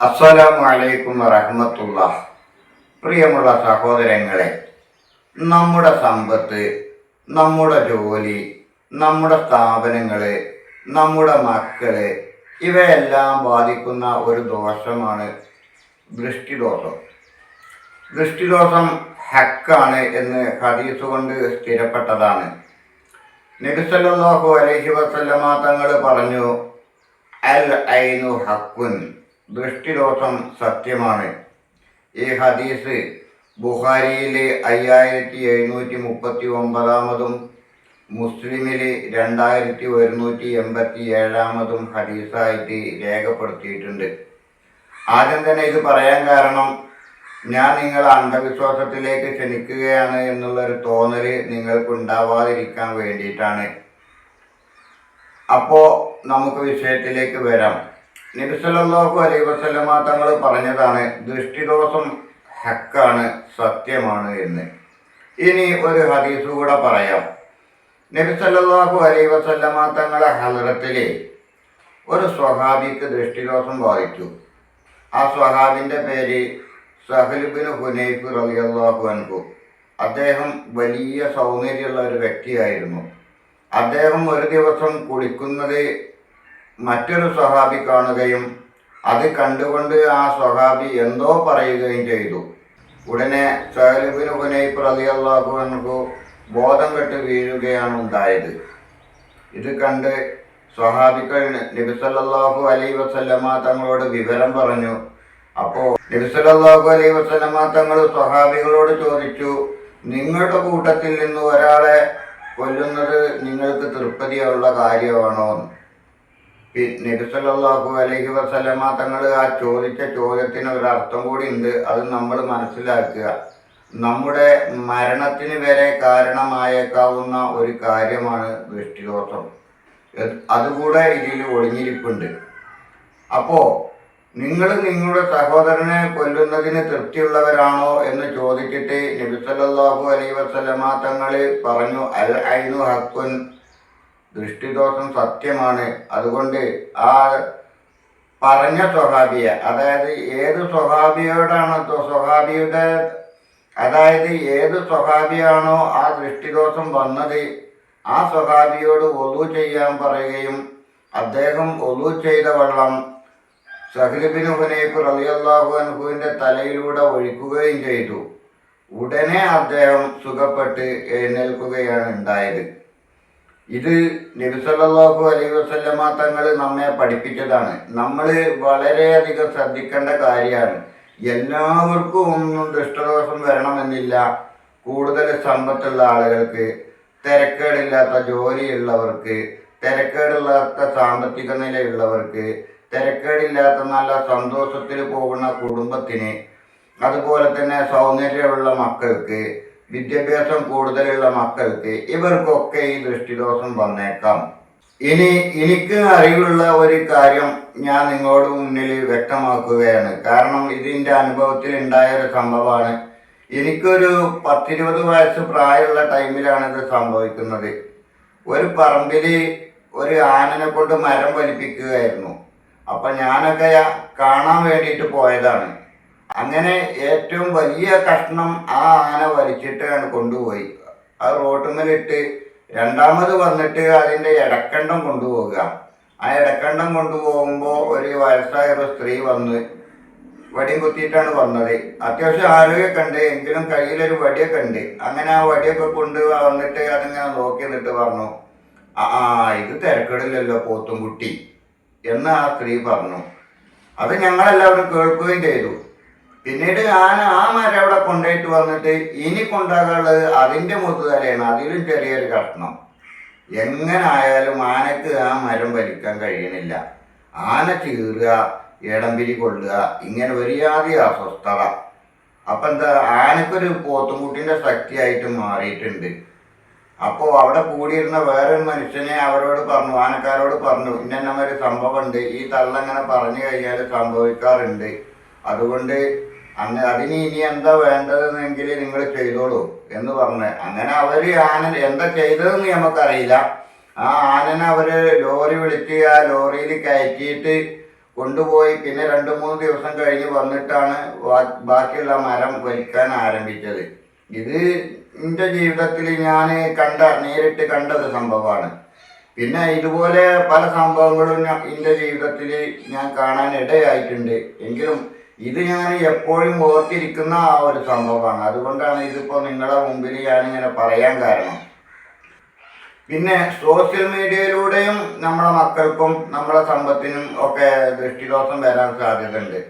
അസ്സലാമു അലൈക്കും വറഹമത്തുള്ള പ്രിയമുള്ള സഹോദരങ്ങളെ നമ്മുടെ സമ്പത്ത് നമ്മുടെ ജോലി നമ്മുടെ സ്ഥാപനങ്ങൾ നമ്മുടെ മക്കൾ ഇവയെല്ലാം ബാധിക്കുന്ന ഒരു ദോഷമാണ് ദൃഷ്ടിദോഷം. ദൃഷ്ടിദോഷം ഹക്കാണ് എന്ന് ഹദീസ് കൊണ്ട് സ്ഥിരപ്പെട്ടതാണ്. നബിസല്ലാഹു അലൈഹി വസല്ലമ തങ്ങൾ പറഞ്ഞു അൽ ഐനു ഹക്കുൻ. ദൃഷ്ടിദോഷം സത്യമാണ്. ഈ ഹദീസ് ബുഹാരിയിലെ അയ്യായിരത്തി എഴുന്നൂറ്റി മുപ്പത്തി ഒമ്പതാമതും മുസ്ലിമിൽ രണ്ടായിരത്തി ഒരുന്നൂറ്റി എൺപത്തി ഏഴാമതും ഹദീസായിട്ട് രേഖപ്പെടുത്തിയിട്ടുണ്ട്. ആദ്യം തന്നെ ഇത് പറയാൻ കാരണം ഞാൻ നിങ്ങൾ അന്ധവിശ്വാസത്തിലേക്ക് ക്ഷണിക്കുകയാണ് എന്നുള്ളൊരു തോന്നൽ നിങ്ങൾക്ക് ഉണ്ടാവാതിരിക്കാൻ വേണ്ടിയിട്ടാണ്. അപ്പോൾ നമുക്ക് വിഷയത്തിലേക്ക് വരാം. നബിസല്ലാഹു അലൈ വസല്ലമ തങ്ങൾ പറഞ്ഞതാണ് ദൃഷ്ടിദോഷം ഹക്കാണ് സത്യമാണ് എന്ന്. ഇനി ഒരു ഹദീസ് കൂടെ പറയാം. നബിസല്ലാഹു അലൈ വസല്ലമ തങ്ങളെ ഹലറത്തിലെ ഒരു സ്വഹാബിക്ക് ദൃഷ്ടിദോഷം ബാധിച്ചു. ആ സ്വഹാബിന്റെ പേര് സഹലുബിന് ഹുനൈഫ് റളിയല്ലാഹു അൻഹു. അദ്ദേഹം വലിയ സൗന്ദര്യമുള്ള ഒരു വ്യക്തിയായിരുന്നു. അദ്ദേഹം ഒരു ദിവസം കുളിക്കുന്നത് മറ്റൊരു സ്വഹാബി കാണുകയും അത് കണ്ടുകൊണ്ട് ആ സ്വഹാബി എന്തോ പറയുകയും ചെയ്തു. ഉടനെ സഹലുബിന് ഹുനൈഫ് ബോധം കെട്ട് വീഴുകയാണ് ഉണ്ടായത്. ഇത് കണ്ട് സ്വഹാബിക്കൾ നബിസല്ലാഹു അലൈ വസല്ലമ തങ്ങളോട് വിവരം പറഞ്ഞു. അപ്പോൾ നബിസല്ലാഹു അലൈ വസല്ലമ തങ്ങൾ സ്വഹാബികളോട് ചോദിച്ചു നിങ്ങളുടെ കൂട്ടത്തിൽ നിന്ന് ഒരാളെ കൊല്ലുന്നത് നിങ്ങൾക്ക് തൃപ്തിയുള്ള കാര്യമാണോ നബിസല്ലാഹു അലൈഹി വസല്ലമ തങ്ങൾ ആ ചോദിച്ച ചോദ്യത്തിന് ഒരു അർത്ഥം കൂടി ഉണ്ട് അത് നമ്മൾ മനസ്സിലാക്കുക. നമ്മുടെ മരണത്തിന് വരെ കാരണമായേക്കാവുന്ന ഒരു കാര്യമാണ് ദൃഷ്ടിദോഷം അത് അതുകൂടെ ഇതിൽ ഒളിഞ്ഞിരിപ്പുണ്ട്. അപ്പോൾ നിങ്ങൾ നിങ്ങളുടെ സഹോദരനെ കൊല്ലുന്നതിന് തൃപ്തിയുള്ളവരാണോ എന്ന് ചോദിച്ചിട്ട് നബിസല്ലാഹു അലൈ വസല്ലമ തങ്ങൾ പറഞ്ഞു അൽ ഐനു ഹക്കുൻ ദൃഷ്ടിദോഷം സത്യമാണ്. അതുകൊണ്ട് ആ പറഞ്ഞ സ്വഹാബിയെ അതായത് ഏത് സ്വഹാബിയോടാണ് സ്വഹാബിയുടെ അതായത് ഏത് സ്വഹാബിയാണോ ആ ദൃഷ്ടിദോഷം വന്നത് ആ സ്വഹാബിയോട് ഒതു ചെയ്യാൻ പറയുകയും അദ്ദേഹം ഒതു ചെയ്ത വെള്ളം സഹ്ലിബിന് ഹുനൈഫ് അൻഹുവിന്റെ തലയിലൂടെ ഒഴിക്കുകയും ചെയ്തു. ഉടനെ അദ്ദേഹം സുഖപ്പെട്ട് എഴുന്നേൽക്കുകയാണ് ഉണ്ടായത്. ഇത് നബിസല്ലാഹു അലൈഹി വസല്ലമ തങ്ങൾ നമ്മെ പഠിപ്പിച്ചതാണ്. നമ്മൾ വളരെയധികം ശ്രദ്ധിക്കേണ്ട കാര്യമാണ്. എല്ലാവർക്കും ഒന്നും ദുഷ്ടദോഷം വരണമെന്നില്ല. കൂടുതൽ സമ്പത്തുള്ള ആളുകൾക്ക് തിരക്കേടില്ലാത്ത ജോലിയുള്ളവർക്ക് തിരക്കേടില്ലാത്ത സാമ്പത്തിക നിലയുള്ളവർക്ക് തിരക്കേടില്ലാത്ത നല്ല സന്തോഷത്തിൽ പോകുന്ന കുടുംബത്തിന് അതുപോലെ തന്നെ സൗന്ദര്യമുള്ള മക്കൾക്ക് വിദ്യാഭ്യാസം കൂടുതലുള്ള മക്കൾക്ക് ഇവർക്കൊക്കെ ഈ ദൃഷ്ടിദോഷം വന്നേക്കാം. ഇനി എനിക്ക് അറിവുള്ള ഒരു കാര്യം ഞാൻ നിങ്ങളോട് മുന്നിൽ വ്യക്തമാക്കുകയാണ്. കാരണം ഇതിന്റെ അനുഭവത്തിൽ ഉണ്ടായ ഒരു സംഭവമാണ്. എനിക്കൊരു പത്തിരുപത് വയസ്സ് പ്രായമുള്ള ടൈമിലാണ് ഇത് സംഭവിക്കുന്നത്. ഒരു പറമ്പിൽ ഒരു ആനനെ കൊണ്ട് മരം വലിപ്പിക്കുകയായിരുന്നു. അപ്പം ഞാനൊക്കെ കാണാൻ വേണ്ടിയിട്ട് പോയതാണ്. അങ്ങനെ ഏറ്റവും വലിയ കഷ്ണം ആ ആന വലിച്ചിട്ടാണ് കൊണ്ടുപോയി. ആ റോട്ടുമ്മലിട്ട് രണ്ടാമത് വന്നിട്ട് അതിന്റെ ഇടക്കണ്ടം കൊണ്ടുപോവുക. ആ ഇടക്കണ്ടം കൊണ്ടുപോകുമ്പോൾ ഒരു വയസ്സായ ഒരു സ്ത്രീ വന്ന് വടിയും കുത്തിയിട്ടാണ് വന്നത്. അത്യാവശ്യം ആരോഗ്യമൊക്കെ ഉണ്ട് എങ്കിലും കയ്യിലൊരു വടിയൊക്കെ ഉണ്ട്. അങ്ങനെ ആ വടിയൊക്കെ കൊണ്ട് വന്നിട്ട് അതിങ്ങനെ നോക്കി നിന്നിട്ട് പറഞ്ഞു ആ ഇത് തിരക്കിടില്ലല്ലോ പോത്തുംകുട്ടി എന്ന് ആ സ്ത്രീ പറഞ്ഞു. അത് ഞങ്ങളെല്ലാവരും കേൾക്കുകയും ചെയ്തു. പിന്നീട് ഞാൻ ആ മരം അവിടെ കൊണ്ടുപോയിട്ട് വന്നിട്ട് ഇനി കൊണ്ടാകാനുള്ളത് അതിന്റെ മുത്തുതലയാണ് അതിലും ചെറിയൊരു കഷ്ണം. എങ്ങനായാലും ആനക്ക് ആ മരം വലിക്കാൻ കഴിയണില്ല. ആന ചീറുക ഇടംപിരി കൊള്ളുക ഇങ്ങനെ ഒരുയാതി അസ്വസ്ഥത. അപ്പം എന്താ ആനക്കൊരു പോത്തുംകുട്ടിന്റെ ശക്തിയായിട്ട് മാറിയിട്ടുണ്ട്. അപ്പോൾ അവിടെ കൂടിയിരുന്ന വേറൊരു മനുഷ്യനെ അവരോട് പറഞ്ഞു ആനക്കാരോട് പറഞ്ഞു ഇന്ന ഒരു സംഭവമുണ്ട്. ഈ തള്ളങ്ങനെ പറഞ്ഞു കഴിഞ്ഞാൽ സംഭവിക്കാറുണ്ട്. അതുകൊണ്ട് അന്ന് അതിന് ഇനി എന്താ വേണ്ടതെന്നെങ്കിൽ നിങ്ങൾ ചെയ്തോളൂ എന്ന് പറഞ്ഞ്. അങ്ങനെ അവർ ആന എന്താ ചെയ്തതെന്ന് നമുക്കറിയില്ല. ആ ആനനെ അവർ ലോറി വിളിച്ച് ആ ലോറിയിൽ കയറ്റിയിട്ട് കൊണ്ടുപോയി. പിന്നെ രണ്ട് മൂന്ന് ദിവസം കഴിഞ്ഞ് വന്നിട്ടാണ് ബാക്കിയുള്ള മരം വലിക്കാൻ ആരംഭിച്ചത്. ഇത് എന്റെ ജീവിതത്തിൽ ഞാൻ കണ്ട നേരിട്ട് കണ്ടത് സംഭവമാണ്. പിന്നെ ഇതുപോലെ പല സംഭവങ്ങളും എന്റെ ജീവിതത്തിൽ ഞാൻ കാണാൻ ഇടയായിട്ടുണ്ട്. എങ്കിലും ഇത് ഞാൻ എപ്പോഴും ഓർത്തിരിക്കുന്ന ആ ഒരു സംഭവമാണ്. അതുകൊണ്ടാണ് ഇതിപ്പോൾ നിങ്ങളുടെ മുമ്പിൽ ഞാനിങ്ങനെ പറയാൻ കാരണം. പിന്നെ സോഷ്യൽ മീഡിയയിലൂടെയും നമ്മുടെ മക്കൾക്കും നമ്മുടെ സമ്പത്തിനും ഒക്കെ ദൃഷ്ടിദോഷം വരാൻ സാധ്യതയുണ്ട്.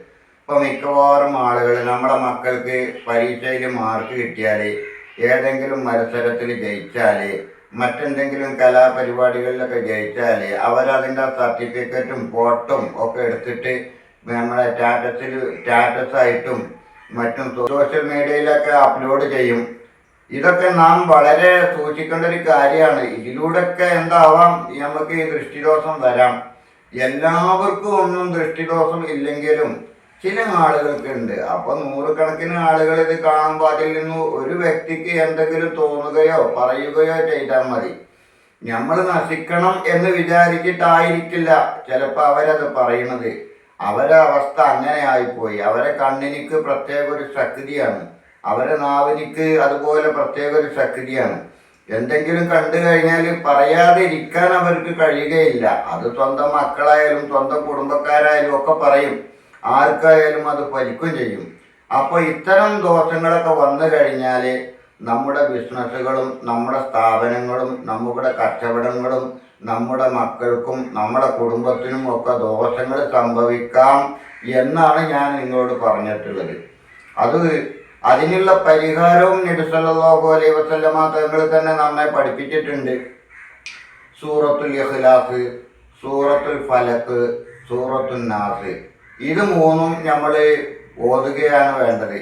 ഇപ്പോൾ മിക്കവാറും ആളുകൾ നമ്മുടെ മക്കൾക്ക് പരീക്ഷയിൽ മാർക്ക് കിട്ടിയാൽ ഏതെങ്കിലും മത്സരത്തിൽ ജയിച്ചാൽ മറ്റെന്തെങ്കിലും കലാപരിപാടികളിലൊക്കെ ജയിച്ചാൽ അവരതിന്റെ സർട്ടിഫിക്കറ്റും ഫോട്ടും ഒക്കെ എടുത്തിട്ട് നമ്മളെ സ്റ്റാറ്റസിൽ സ്റ്റാറ്റസായിട്ടും മറ്റും സോഷ്യൽ മീഡിയയിലൊക്കെ അപ്ലോഡ് ചെയ്യും. ഇതൊക്കെ നാം വളരെ സൂക്ഷിക്കേണ്ട ഒരു കാര്യമാണ്. ഇതിലൂടെയൊക്കെ എന്താവാം? നമുക്ക് ഈ ദൃഷ്ടിദോഷം വരാം. എല്ലാവർക്കും ഒന്നും ദൃഷ്ടിദോഷം ഇല്ലെങ്കിലും ചില ആളുകൾക്ക് ഉണ്ട്. അപ്പൊ നൂറുകണക്കിന് ആളുകൾ ഇത് കാണുമ്പോൾ അതിൽ നിന്ന് ഒരു വ്യക്തിക്ക് എന്തെങ്കിലും തോന്നുകയോ പറയുകയോ ചെയ്താൽ മതി. നമ്മൾ നശിക്കണം എന്ന് വിചാരിച്ചിട്ടായിരിക്കില്ല ചിലപ്പോൾ അവരത് പറയുന്നത്. അവരെ അവസ്ഥ അങ്ങനെ ആയിപ്പോയി അവരെ കണ്ണിനിക്ക് പ്രത്യേക ഒരു ശക്തിയാണ്. അവരെ നാവിനിക്ക് അതുപോലെ പ്രത്യേക ഒരു ശക്തിയാണ്. എന്തെങ്കിലും കണ്ടു കഴിഞ്ഞാൽ പറയാതെ ഇരിക്കാൻ അവർക്ക് കഴിയുകയില്ല. അത് സ്വന്തം മക്കളായാലും സ്വന്തം കുടുംബക്കാരായാലും ഒക്കെ പറയും. ആർക്കായാലും അത് പരിക്കും ചെയ്യും. അപ്പോൾ ഇത്തരം ദോഷങ്ങളൊക്കെ വന്നു കഴിഞ്ഞാൽ നമ്മുടെ ബിസിനസ്സുകളും നമ്മുടെ സ്ഥാപനങ്ങളും നമ്മുടെ കച്ചവടങ്ങളും നമ്മുടെ മക്കൾക്കും നമ്മുടെ കുടുംബത്തിനും ഒക്കെ ദോഷങ്ങൾ സംഭവിക്കാം എന്നാണ് ഞാൻ നിങ്ങളോട് പറഞ്ഞിട്ടുള്ളത്. അത് അതിനുള്ള പരിഹാരവും നബിസല്ലാഹു അലൈഹി വസല്ലമ തങ്ങൾ തന്നെ നമ്മെ പഠിപ്പിച്ചിട്ടുണ്ട്. സൂറത്തുൽ ഇഖ്ലാസ് സൂറത്തുൽ ഫലക്ക് സൂറത്തുൽ നാസ്. ഇത് മൂന്നും നമ്മൾ ഓതുകയാണ് വേണ്ടത്.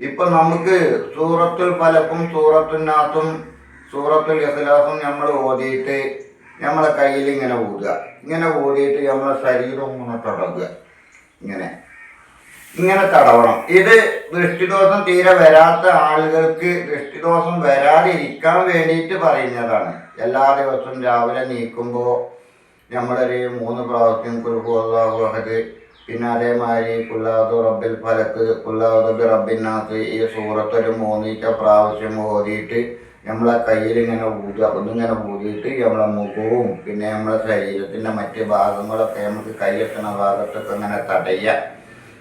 ഇപ്പൊ നമുക്ക് സൂറത്തുൽ ഫലക്കും സൂറത്തുൽ നാസും സൂറത്തുൽ ഇഖ്ലാസും നമ്മൾ ഓതിയിട്ട് നമ്മളെ കയ്യിൽ ഇങ്ങനെ ഓടുക. ഇങ്ങനെ ഓടിയിട്ട് നമ്മളെ ശരീരം ഇങ്ങനെ തുടങ്ങുക ഇങ്ങനെ. ഇങ്ങനെ തടവണം. ഇത് ദൃഷ്ടിദോഷം തീരെ വരാത്ത ആളുകൾക്ക് ദൃഷ്ടിദോഷം വരാതിരിക്കാൻ വേണ്ടിയിട്ട് പറയുന്നതാണ്. എല്ലാ ദിവസവും രാവിലെ നീക്കുമ്പോൾ നമ്മളൊരു മൂന്ന് പ്രാവശ്യം കുൽഹുഅള്ളാഹുഅഹദ് പിന്നെ അതേമാതിരി കുല്ലാദു റബ്ബിൽ ഫലക്ക് കുല്ലാദു റബ്ബിനകത്ത് ഈ സൂറത്തൊരു മൂന്നീറ്റ പ്രാവശ്യം ഓതിയിട്ട് നമ്മളെ കയ്യിൽ ഇങ്ങനെ ഊതി അതൊന്നും ഇങ്ങനെ ഊതിയിട്ട് നമ്മളെ മുഖവും പിന്നെ നമ്മളെ ശരീരത്തിന്റെ മറ്റ് ഭാഗങ്ങളൊക്കെ നമുക്ക് കൈയെത്തുന്ന ഭാഗത്തൊക്കെ ഇങ്ങനെ തടയുക.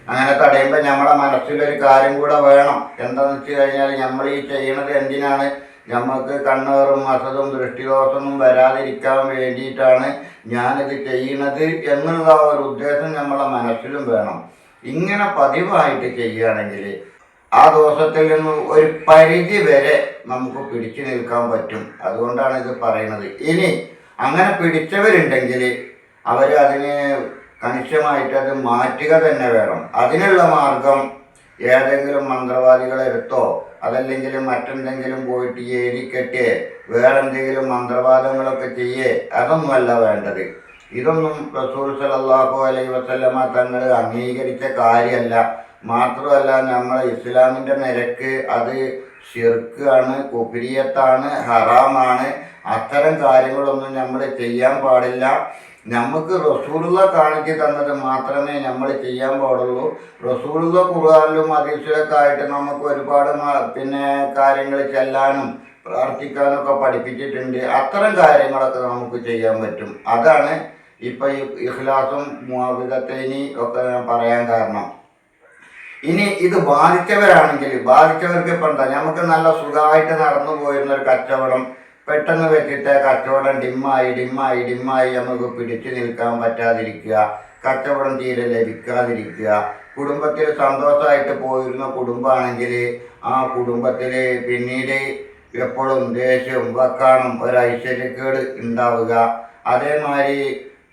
അങ്ങനെ തടയുമ്പോൾ നമ്മളെ മനസ്സിലൊരു കാര്യം കൂടെ വേണം. എന്താണെന്ന് വെച്ച് കഴിഞ്ഞാൽ നമ്മൾ ഈ ചെയ്യണത് എന്തിനാണ്? നമുക്ക് കണ്ണേറും അസതും ദൃഷ്ടിദോഷമൊന്നും വരാതിരിക്കാൻ വേണ്ടിയിട്ടാണ് ഞാനിത് ചെയ്യണത് എന്നുള്ള ഒരു ഉദ്ദേശം നമ്മളെ മനസ്സിലും വേണം. ഇങ്ങനെ പതിവായിട്ട് ചെയ്യുകയാണെങ്കിൽ ആ ദോഷത്തിൽ നിന്നും ഒരു പരിധി വരെ നമുക്ക് പിടിച്ചു നിൽക്കാൻ പറ്റും. അതുകൊണ്ടാണ് ഇത് പറയുന്നത്. ഇനി അങ്ങനെ പിടിച്ചവരുണ്ടെങ്കിൽ അവർ അതിന് കണിശമായിട്ട് അത് മാറ്റുക തന്നെ വേണം. അതിനുള്ള മാർഗം ഏതെങ്കിലും മന്ത്രവാദികളെ എടുത്തോ അതല്ലെങ്കിൽ മറ്റെന്തെങ്കിലും പോയിട്ട് എഴുതിക്കെട്ട് വേറെന്തെങ്കിലും മന്ത്രവാദങ്ങളൊക്കെ ചെയ്യേ അതൊന്നുമല്ല വേണ്ടത്. ഇതൊന്നും റസൂൽ സലല്ലാഹു അലൈഹി വസല്ലമ തങ്ങൾ അംഗീകരിച്ച കാര്യമല്ല. മാത്രമല്ല നമ്മൾ ഇസ്ലാമിന്റെ നിരക്ക് അത് ഷിർക്കാണ് കുഫിരിയത്താണ് ഹറാമാണ്. അത്തരം കാര്യങ്ങളൊന്നും നമ്മൾ ചെയ്യാൻ പാടില്ല. നമുക്ക് റസൂലുള്ള കാണിച്ചു തന്നത് മാത്രമേ നമ്മൾ ചെയ്യാൻ പാടുള്ളൂ. റസൂലുള്ള ഖുർആാനിലും അതീസിലൊക്കെ നമുക്ക് ഒരുപാട് പിന്നെ കാര്യങ്ങൾ ചെല്ലാനും പ്രാർത്ഥിക്കാനൊക്കെ പഠിപ്പിച്ചിട്ടുണ്ട്. അത്തരം കാര്യങ്ങളൊക്കെ നമുക്ക് ചെയ്യാൻ പറ്റും. അതാണ് ഇപ്പം ഇഹ്ലാസും മുവിധത്തേനി ഒക്കെ പറയാൻ കാരണം. ഇനി ഇത് ബാധിച്ചവരാണെങ്കിൽ ബാധിച്ചവർക്ക് ഇപ്പം എന്താ? നമുക്ക് നല്ല സുഖമായിട്ട് നടന്നു പോയിരുന്ന ഒരു കച്ചവടം പെട്ടെന്ന് വെച്ചിട്ട് കച്ചവടം ഡിമ്മായി ഡിമ്മായി ഡിമ്മായി നമുക്ക് പിടിച്ചു നിൽക്കാൻ പറ്റാതിരിക്കുക കച്ചവടം തീരെ ലഭിക്കാതിരിക്കുക. കുടുംബത്തിൽ സന്തോഷമായിട്ട് പോയിരുന്ന കുടുംബമാണെങ്കിൽ ആ കുടുംബത്തിൽ പിന്നീട് എപ്പോഴും ദേഷ്യവും വക്കാണും ഒരു ഐശ്വര്യക്കേട് ഉണ്ടാവുക. അതേമാതിരി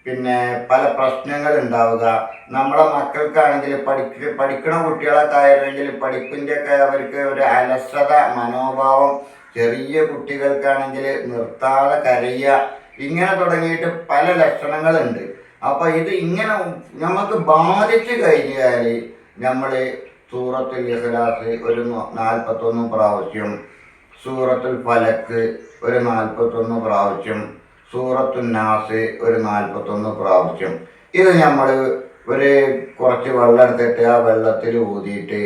പിന്നെ പല പ്രശ്നങ്ങൾ ഉണ്ടാവുക നമ്മുടെ മക്കൾക്കാണെങ്കിൽ പഠിക്ക പഠിക്കണ കുട്ടികളൊക്കെ ആയിരുന്നെങ്കിൽ പഠിപ്പിന്റെ ഒക്കെ അവർക്ക് ഒരു അലസത മനോഭാവം ചെറിയ കുട്ടികൾക്കാണെങ്കിൽ നിർത്താതെ കരയുക. ഇങ്ങനെ തുടങ്ങിയിട്ട് പല ലക്ഷണങ്ങളുണ്ട്. അപ്പോൾ ഇത് ഇങ്ങനെ നമുക്ക് ബാധിച്ചു കഴിഞ്ഞാൽ നമ്മൾ സൂറത്തുൽ ഇഖ്ലാസ് ഒരു നാൽപ്പത്തൊന്ന് പ്രാവശ്യം സൂറത്തുൽ ഫലക്ക് ഒരു നാൽപ്പത്തൊന്ന് പ്രാവശ്യം സൂറത്തുൽ നാസ് ഒരു നാൽപ്പത്തൊന്ന് പ്രാവശ്യം. ഇത് നമ്മൾ ഒരു കുറച്ച് വെള്ളം എടുത്തിട്ട് ആ വെള്ളത്തിൽ ഊതിയിട്ട്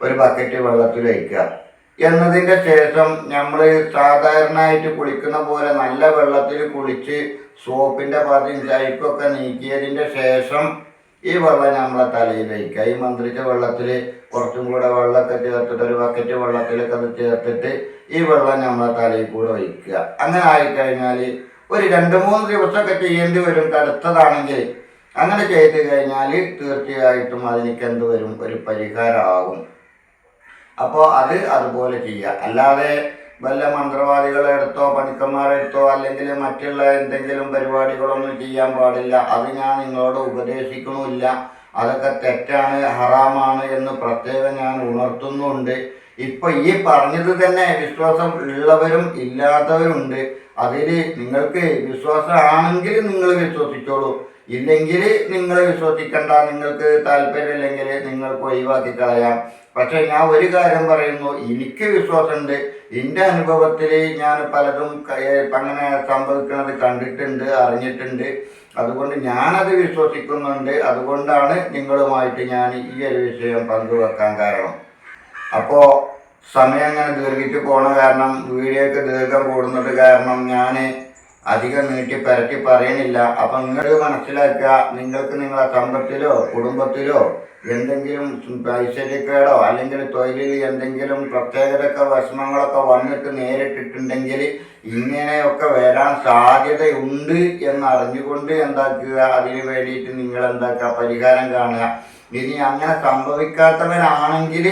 ഒരു ബക്കറ്റ് വെള്ളത്തിൽ വയ്ക്കുക എന്നതിന്റെ ശേഷം നമ്മൾ സാധാരണയായിട്ട് കുളിക്കുന്ന പോലെ നല്ല വെള്ളത്തിൽ കുളിച്ച് സോപ്പിന്റെ പതിയും ചൈപ്പൊക്കെ നീക്കിയതിന്റെ ശേഷം ഈ വെള്ളം നമ്മളെ തലയിൽ വയ്ക്കുക ഈ മന്ത്രിച്ച വെള്ളത്തിൽ കുറച്ചും കൂടെ വെള്ളമൊക്കെ ചേർത്തിട്ട് ഒരു ബക്കറ്റ് വെള്ളത്തിലൊക്കെ ചേർത്തിട്ട് ഈ വെള്ളം നമ്മളെ തലയിൽ കൂടെ വയ്ക്കുക അങ്ങനെ ആയിക്കഴിഞ്ഞാൽ ഒരു രണ്ട് മൂന്ന് ദിവസമൊക്കെ ചെയ്യേണ്ടി വരും. കടുത്തതാണെങ്കിൽ അങ്ങനെ ചെയ്ത് കഴിഞ്ഞാൽ തീർച്ചയായിട്ടും അതിനൊക്കെ എന്ത് വരും? ഒരു പരിഹാരമാകും അപ്പോൾ അത് അതുപോലെ ചെയ്യുക അല്ലാതെ വല്ല മന്ത്രവാദികളെ എടുത്തോ പണിക്കന്മാരെ എടുത്തോ അല്ലെങ്കിൽ മറ്റുള്ള എന്തെങ്കിലും പരിപാടികളൊന്നും ചെയ്യാൻ പാടില്ല. അത് ഞാൻ നിങ്ങളോട് ഉപദേശിക്കണമില്ല അതൊക്കെ തെറ്റാണ് ഹറാമാണ് എന്ന് പ്രത്യേകം ഞാൻ ഉണർത്തുന്നുണ്ട്. ഇപ്പം ഈ പറഞ്ഞത് തന്നെ വിശ്വാസം ഉള്ളവരും ഇല്ലാത്തവരുണ്ട്. അതിൽ നിങ്ങൾക്ക് വിശ്വാസമാണെങ്കിൽ നിങ്ങൾ വിശ്വസിച്ചോളൂ. ഇല്ലെങ്കിൽ നിങ്ങൾ വിശ്വസിക്കണ്ട നിങ്ങൾക്ക് താല്പര്യമില്ലെങ്കിൽ നിങ്ങൾക്ക് ഒഴിവാക്കി കളയാം. പക്ഷെ ഞാൻ ഒരു കാര്യം പറയുന്നു എനിക്ക് വിശ്വാസമുണ്ട്. എന്റെ അനുഭവത്തിൽ ഞാൻ പലതും അങ്ങനെ സംഭവിക്കുന്നത് കണ്ടിട്ടുണ്ട് അറിഞ്ഞിട്ടുണ്ട്. അതുകൊണ്ട് ഞാനത് വിശ്വസിക്കുന്നുണ്ട്. അതുകൊണ്ടാണ് നിങ്ങളുമായിട്ട് ഞാൻ ഈ ഒരു വിഷയം പങ്കുവെക്കാൻ കാരണം. അപ്പോൾ സമയം അങ്ങനെ ദീർഘിച്ച് പോണ കാരണം വീഡിയോക്ക് ദീർഘം കൂടുന്നത് കാരണം ഞാൻ അധികം നീട്ടി പരട്ടി പറയണില്ല. അപ്പം നിങ്ങൾ മനസ്സിലാക്കുക നിങ്ങൾക്ക് നിങ്ങളെ സമ്പത്തിലോ കുടുംബത്തിലോ എന്തെങ്കിലും ഐശ്വര്യക്കേടോ അല്ലെങ്കിൽ തൊഴിലിൽ എന്തെങ്കിലും പ്രത്യേകതയൊക്കെ വിഷമങ്ങളൊക്കെ വന്നിട്ട് നേരിട്ടിട്ടുണ്ടെങ്കിൽ ഇങ്ങനെയൊക്കെ വരാൻ സാധ്യതയുണ്ട് എന്ന് അറിഞ്ഞുകൊണ്ട് എന്താക്കുക? അതിന് വേണ്ടിയിട്ട് നിങ്ങൾ എന്താക്കുക പരിഹാരം കാണുക. ഇനി അങ്ങനെ സംഭവിക്കാത്തവരാണെങ്കിൽ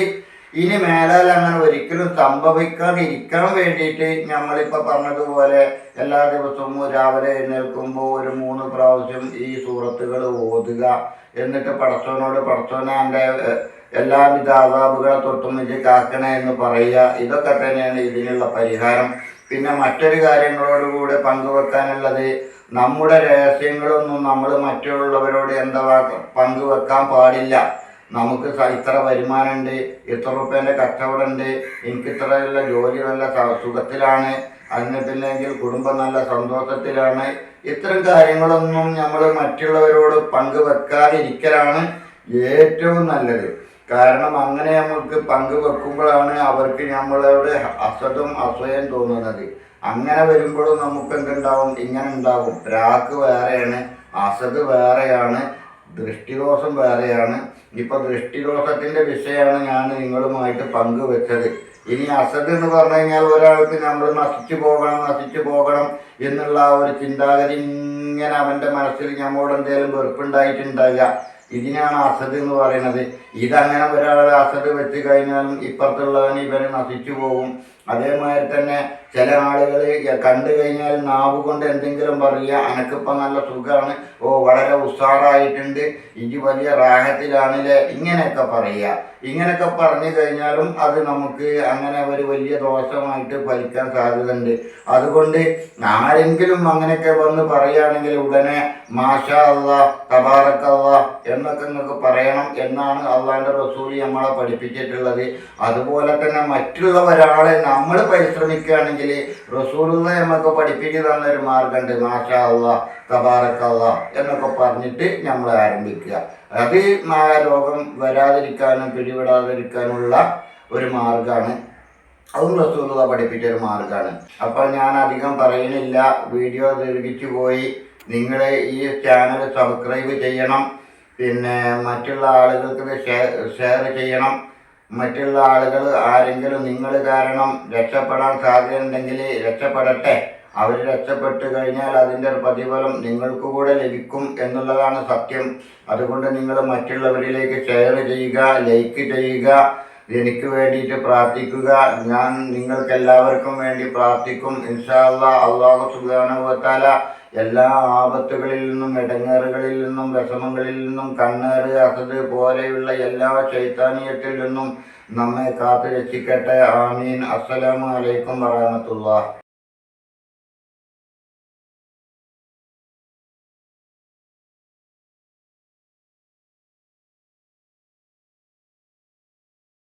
ഇനി മേലാൽ അങ്ങനെ ഒരിക്കലും സംഭവിക്കാതിരിക്കണം വേണ്ടിയിട്ട് നമ്മളിപ്പോൾ പറഞ്ഞതുപോലെ എല്ലാ ദിവസവും രാവിലെ എഴുന്നേൽക്കുമ്പോൾ ഒരു മൂന്ന് പ്രാവശ്യം ഈ സൂറത്തുകൾ ഓതുക. എന്നിട്ട് പടച്ചവനോട് പടച്ചവനെ എന്റെ എല്ലാവിധ ആദാബുകളെ തൊട്ടും ഇത് കാക്കണേ എന്ന് പറയുക. ഇതൊക്കെ തന്നെയാണ് ഇതിനുള്ള പരിഹാരം. പിന്നെ മറ്റൊരു കാര്യങ്ങളോടുകൂടെ പങ്കുവെക്കാനുള്ളത് നമ്മുടെ രഹസ്യങ്ങളൊന്നും നമ്മൾ മറ്റുള്ളവരോട് എന്താ പങ്കുവെക്കാൻ പാടില്ല. നമുക്ക് ഇത്ര വരുമാനമുണ്ട് ഇത്ര റുപ്യേന്റെ കച്ചവടമുണ്ട് എനിക്ക് ഇത്രയുള്ള ജോലി നല്ല സുഖത്തിലാണ് എന്നിട്ടില്ലെങ്കിൽ കുടുംബം നല്ല സന്തോഷത്തിലാണ്. ഇത്തരം കാര്യങ്ങളൊന്നും നമ്മൾ മറ്റുള്ളവരോട് പങ്കുവെക്കാതിരിക്കലാണ് ഏറ്റവും നല്ലത്. കാരണം അങ്ങനെ നമുക്ക് പങ്കുവെക്കുമ്പോഴാണ് അവർക്ക് നമ്മളോട് അസതും അസൂയം തോന്നുന്നത്. അങ്ങനെ വരുമ്പോഴും നമുക്ക് എന്തുണ്ടാവും? ഇങ്ങനെ ഉണ്ടാവും. രാക്ക് വേറെയാണ് അസത് വേറെയാണ് ദൃഷ്ടിദോഷം വേറെയാണ്. ഇപ്പൊ ദൃഷ്ടിലോഹത്തിന്റെ വിഷയമാണ് ഞാൻ നിങ്ങളുമായിട്ട് പങ്കുവെച്ചത്. ഇനി അസദ് എന്ന് പറഞ്ഞു കഴിഞ്ഞാൽ ഒരാൾക്ക് നമ്മൾ നശിച്ചു പോകണം നശിച്ചു പോകണം എന്നുള്ള ഒരു ചിന്താഗതി ഇങ്ങനെ അവന്റെ മനസ്സിൽ നമ്മോട് എന്തെങ്കിലും വെറുപ്പുണ്ടായിട്ടുണ്ടാകുക ഇതിനാണ് അസദ് എന്ന് പറയുന്നത്. ഇതങ്ങനെ ഒരാൾ അസദ് വെച്ച് കഴിഞ്ഞാലും ഇപ്പുറത്തുള്ളവൻ ഇവരെ നശിച്ചു പോകും. അതേമാതിരി തന്നെ ചില ആളുകൾ കണ്ടു കഴിഞ്ഞാൽ നാവ് കൊണ്ട് എന്തെങ്കിലും പറയുക അനക്കിപ്പം നല്ല സുഖമാണ് ഓ വളരെ ഉഷാറായിട്ടുണ്ട് ഇനി വലിയ റാഹത്തിലാണില്ലേ? ഇങ്ങനെയൊക്കെ പറയുക. ഇങ്ങനെയൊക്കെ പറഞ്ഞു കഴിഞ്ഞാലും അത് നമുക്ക് അങ്ങനെ ഒരു വലിയ ദോഷമായിട്ട് ഫലിക്കാൻ സാധ്യതയുണ്ട്. അതുകൊണ്ട് ആരെങ്കിലും അങ്ങനെയൊക്കെ വന്ന് പറയുകയാണെങ്കിൽ ഉടനെ മാഷ അല്ല തബാറക്കല്ല എന്നൊക്കെ നിങ്ങൾക്ക് പറയണം എന്നാണ് അള്ളാന്റെ റസൂൽ നമ്മളെ പഠിപ്പിച്ചിട്ടുള്ളത്. അതുപോലെ തന്നെ മറ്റുള്ള ഒരാളെ നമ്മൾ പരിശ്രമിക്കുകയാണെങ്കിൽ റസൂലുള്ള നമുക്ക് പഠിപ്പിച്ചു തന്ന ഒരു മാർഗമുണ്ട് മാഷ അള്ളാ തബാറക്ക അള്ളാ എന്നൊക്കെ പറഞ്ഞിട്ട് നമ്മൾ ആരംഭിക്കുക. അത് ആ രോഗം വരാതിരിക്കാനും പിടിപെടാതിരിക്കാനുള്ള ഒരു മാർഗമാണ് അതും റസൂലുള്ള പഠിപ്പിച്ച ഒരു മാർഗമാണ് അപ്പോൾ ഞാൻ അധികം പറയുന്നില്ല. വീഡിയോ ദീർഘിച്ചു പോയി. നിങ്ങൾ ഈ ചാനൽ സബ്സ്ക്രൈബ് ചെയ്യണം. പിന്നെ മറ്റുള്ള ആളുകൾക്ക് ഷെയർ ചെയ്യണം. മറ്റുള്ള ആളുകൾ ആരെങ്കിലും നിങ്ങൾ കാരണം രക്ഷപ്പെടാൻ സാധ്യതയുണ്ടെങ്കിൽ രക്ഷപ്പെടട്ടെ. അവർ രക്ഷപ്പെട്ടു കഴിഞ്ഞാൽ അതിന്റെ പ്രതിഫലം നിങ്ങൾക്ക് കൂടെ ലഭിക്കും എന്നുള്ളതാണ് സത്യം. അതുകൊണ്ട് നിങ്ങൾ മറ്റുള്ളവരിലേക്ക് ഷെയർ ചെയ്യുക ലൈക്ക് ചെയ്യുക എനിക്ക് വേണ്ടിയിട്ട് പ്രാർത്ഥിക്കുക. ഞാൻ നിങ്ങൾക്കെല്ലാവർക്കും വേണ്ടി പ്രാർത്ഥിക്കും. ഇൻഷാല്ല അള്ളാഹു സുബാനുവത്താല എല്ലാ ആപത്തുകളിൽ നിന്നും ഇടങ്ങേറുകളിൽ നിന്നും വിഷമങ്ങളിൽ നിന്നും കണ്ണേറ് അസത് പോലെയുള്ള എല്ലാ ചൈത്താനീയത്തിൽ നിന്നും നമ്മെ കാത്തു രക്ഷിക്കട്ടെ ആമീൻ. അസ്സലാമു അലൈക്കും